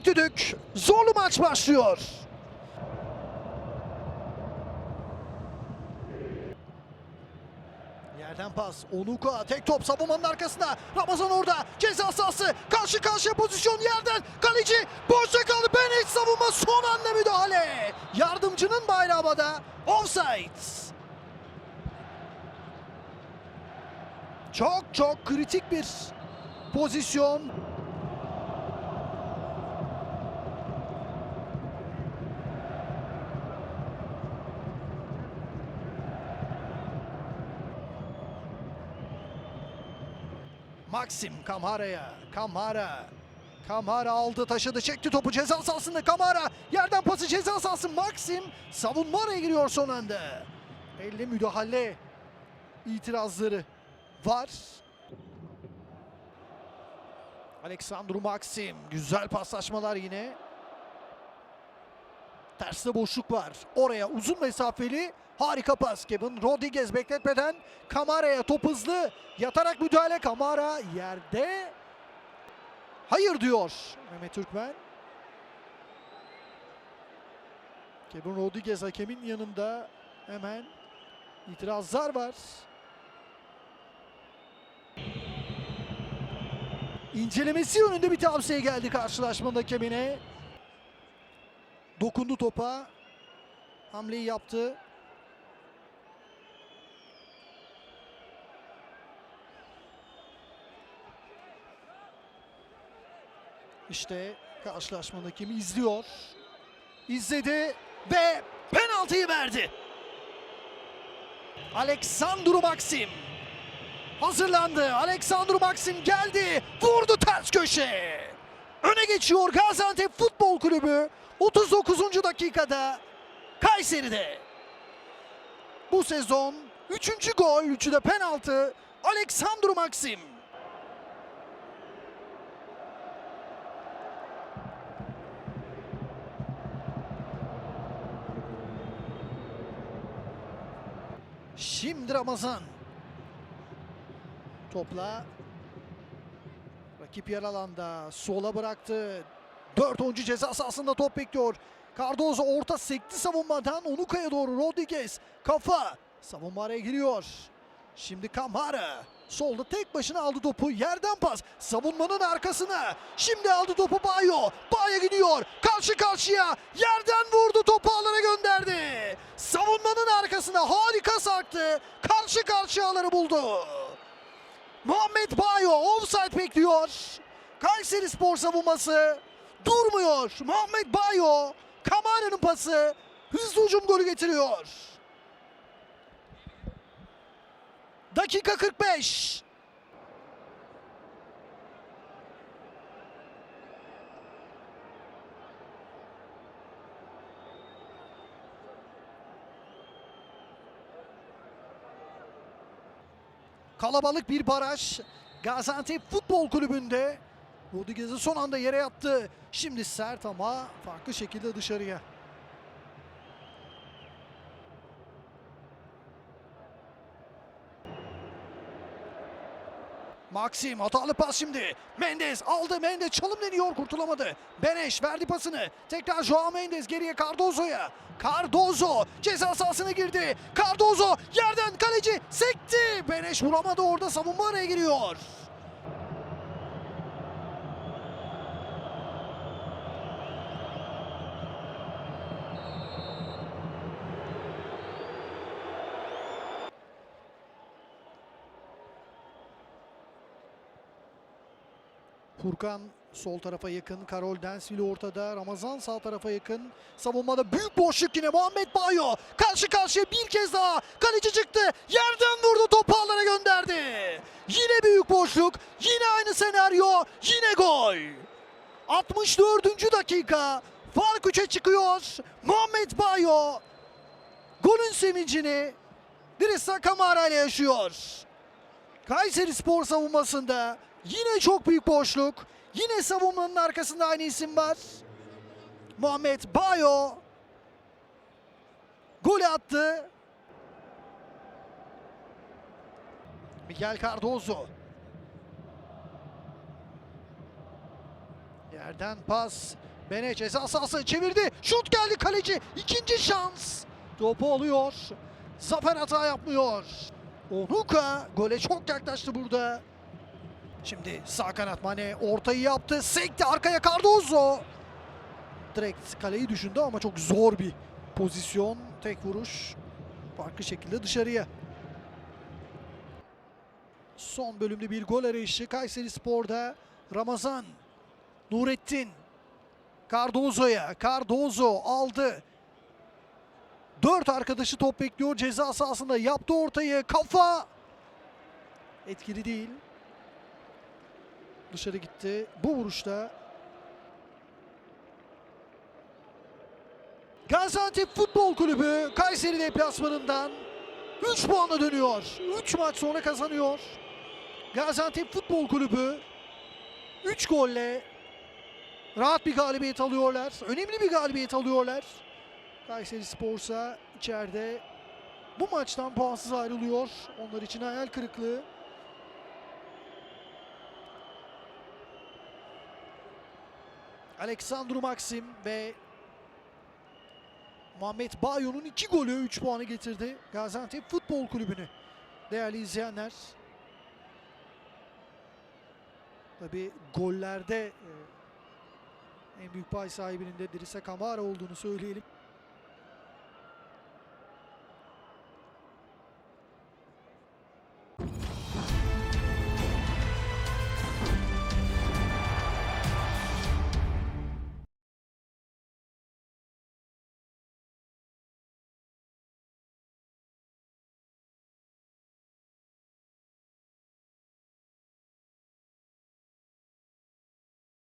İlk düdük. Zorlu maç başlıyor. Yerden pas. Onuka tek top savunmanın arkasında. Ramazan orada. Ceza sahası. Karşı karşıya pozisyon yerden. Kaleci boşta kaldı. Benet savunma son anda müdahale. Yardımcının bayrağı havada. Offside. Çok çok kritik bir pozisyon. Maxim Kamara'ya. Kamara. Kamara aldı taşıdı çekti topu ceza sahasında Kamara. Yerden pası ceza sahası Maxim. Savunma araya giriyor son anda. Elle müdahale itirazları var. Aleksandru Maxim. Güzel paslaşmalar yine. Terste boşluk var. Oraya uzun mesafeli harika pas. Kevin Rodriguez bekletmeden Kamara'ya top hızlı. Yatarak müdahale Kamara yerde. Hayır diyor Mehmet Türkmen. Kevin Rodriguez hakemin yanında hemen itirazlar var. İncelemesi yönünde bir tavsiye geldi karşılaşmanın hakemine. Dokundu topa. Hamleyi yaptı. İşte karşılaşmanın hakemi izliyor. İzledi ve penaltıyı verdi. Aleksandru Maxim hazırlandı. Aleksandru Maxim geldi. Vurdu ters köşe. Öne geçiyor Gaziantep Futbol Kulübü 39. dakikada Kayseri'de. Bu sezon 3. gol, 3'ü de penaltı Aleksandru Maxim. Şimdi Ramazan. Topla Rakip yer alanda sola bıraktı. Dört oyuncu ceza sahasında top bekliyor. Cardozo orta sekti savunmadan Onuka'ya doğru Rodriguez kafa savunma araya giriyor. Şimdi Kamara solda tek başına aldı topu yerden pas savunmanın arkasına. Şimdi aldı topu Bayo. Bayo gidiyor karşı karşıya yerden vurdu topu alana gönderdi. Savunmanın arkasına harika sarktı. Karşı karşıya alanı buldu. Muhammed Bayo offside bekliyor. Kayseri Spor savunması durmuyor. Muhammed Bayo Kamara'nın pası hızlı hücum golü getiriyor. Dakika 45. Kalabalık bir baraj. Gaziantep Futbol Kulübü'nde. Rodriguez'i son anda yere yattı. Şimdi sert ama farklı şekilde dışarıya. Maxim hatalı pas şimdi. Mendes aldı. Mendes çalım deniyor kurtulamadı. Beneş verdi pasını. Tekrar Joao Mendes geriye Cardozo'ya. Cardozo ceza sahasına girdi. Cardozo yerden kaleci sekti. Beneş vuramadı orada savunma araya giriyor. Furkan sol tarafa yakın. Karol Densville ortada. Ramazan sağ tarafa yakın. Savunmada büyük boşluk yine. Muhammed Bayo karşı karşıya bir kez daha. Kaleci çıktı. Yerden vurdu. Topu alana gönderdi. Yine büyük boşluk. Yine aynı senaryo. Yine gol. 64. dakika. Fark 3'e çıkıyor. Muhammed Bayo golün sevincini Dirisa Kamara ile yaşıyor. Kayseri Spor savunmasında yine çok büyük boşluk. Yine savunmanın arkasında aynı isim var. Muhammed Bayo golü attı. Miguel Cardozo. Yerden pas. Bene ceza sahası çevirdi. Şut geldi kaleci. İkinci şans. Topu alıyor. Zafer hata yapmıyor. Onuka gole çok yaklaştı burada. Şimdi sağ kanat Mane ortayı yaptı. Sekti arkaya Cardozo. Direkt kaleyi düşündü ama çok zor bir pozisyon. Tek vuruş. Farklı şekilde dışarıya. Son bölümde bir gol arayışı Kayseri Spor'da. Ramazan, Nurettin, Cardozo'ya. Cardozo aldı. Dört arkadaşı top bekliyor ceza sahasında. Yaptı ortayı. Kafa. Etkili değil. Dışarı gitti. Bu vuruşta Gaziantep Futbol Kulübü Kayseri deplasmanından 3 puanla dönüyor. 3 maç sonra kazanıyor. Gaziantep Futbol Kulübü 3 golle rahat bir galibiyet alıyorlar. Önemli bir galibiyet alıyorlar. Kayseri Spor'sa içeride bu maçtan puansız ayrılıyor. Onlar için hayal kırıklığı. Aleksandru Maxim ve Muhammed Bayo'nun iki golü 3 puanı getirdi Gaziantep Futbol Kulübü'nü. Değerli izleyenler. Tabi gollerde e, en büyük pay sahibinin de Dirisa Kamara olduğunu söyleyelim.